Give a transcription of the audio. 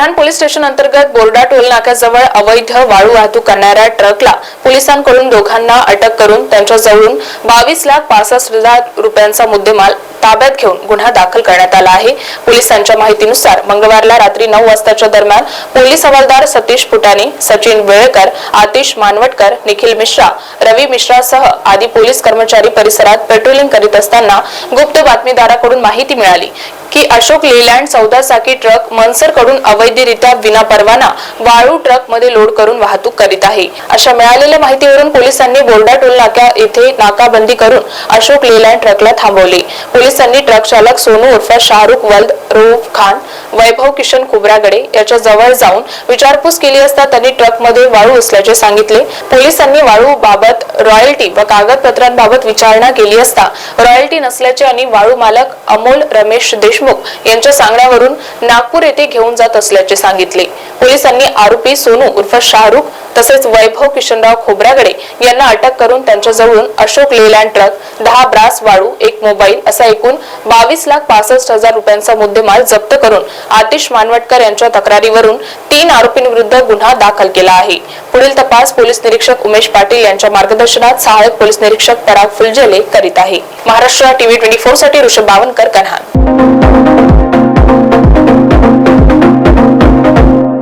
कऱ्हाण police station अंतर्गत बोर्डा toll नाक्याजवळ अवैध वाळू वाहतूक करणाऱ्या ट्रकला पोलिसांकडून दोघांना अटक करून त्यांच्याजवळून बावीस लाख पासष्ट हजार रुपयांचा मुद्देमाल ताब्यात घेऊन गुन्हा दाखल करण्यात आला आहे. पोलिसांच्या माहितीनुसार मंगळवारला रात्री नऊ वाजताच्या दरम्यान पोलीस हवालदार सतीश फुटाणे सचिन वेळेकर आतिश मानवटकर निखिल मिश्रा रवी मिश्रासह आदी पोलीस कर्मचारी परिसरात पेट्रोलिंग करीत असताना गुप्त बातमीदाराकडून माहिती मिळाली की अशोक लेलँड चौदा चाकी ट्रक मनसरकडून अवैधरित्या विना परवाना वाळू ट्रकमध्ये लोड करून वाहतूक करीत आहे. अशा मिळालेल्या माहितीवरून पोलिसांनी बोर्डा टोल नाका येथे नाकाबंदी करून अशोक लेलँड ट्रकला थांबवले. पोलिसांनी ट्रक चालक सोनू उर्फ शाहरुख वल्द रोफ खान वैभव किशन कुबरागडे याच्या जवळ जाऊन विचारपूस केली असता त्यांनी ट्रकमध्ये वाळू असल्याचे सांगितले. पोलिसांनी वाळू बाबत रॉयल्टी व कागदपत्रांबाबत विचारणा केली असता रॉयल्टी नसल्याचे आणि वाळू मालक अमोल रमेश देशमुख यांच्या सांगण्यावरून नागपूर येथे घेऊन जात असल्याचे सांगितले. पोलिसांनी आरोपी सोनू उर्फ शाहरुख तसेच वैभव किशनराव खोबरागडे यांना अटक करून त्यांच्याजवळून अशोक लेलँड ट्रक दहा ब्रास वाळू एक मोबाईल असा एकूण बावीस लाख पासष्ट हजार रुपयांचा मुद्देमाल जप्त करून आतिश मानवटकर यांच्या तक्रारीवरून तीन आरोपींविरुद्ध गुन्हा दाखल केला आहे. पुढील तपास पोलीस निरीक्षक उमेश पाटील यांच्या मार्गदर्शनात सहाय्यक पोलीस निरीक्षक पराग फुलझेले करीत आहे. महाराष्ट्र टीव्ही ट्वेंटी फोरसाठी ऋषभ बावनकर कन्हान.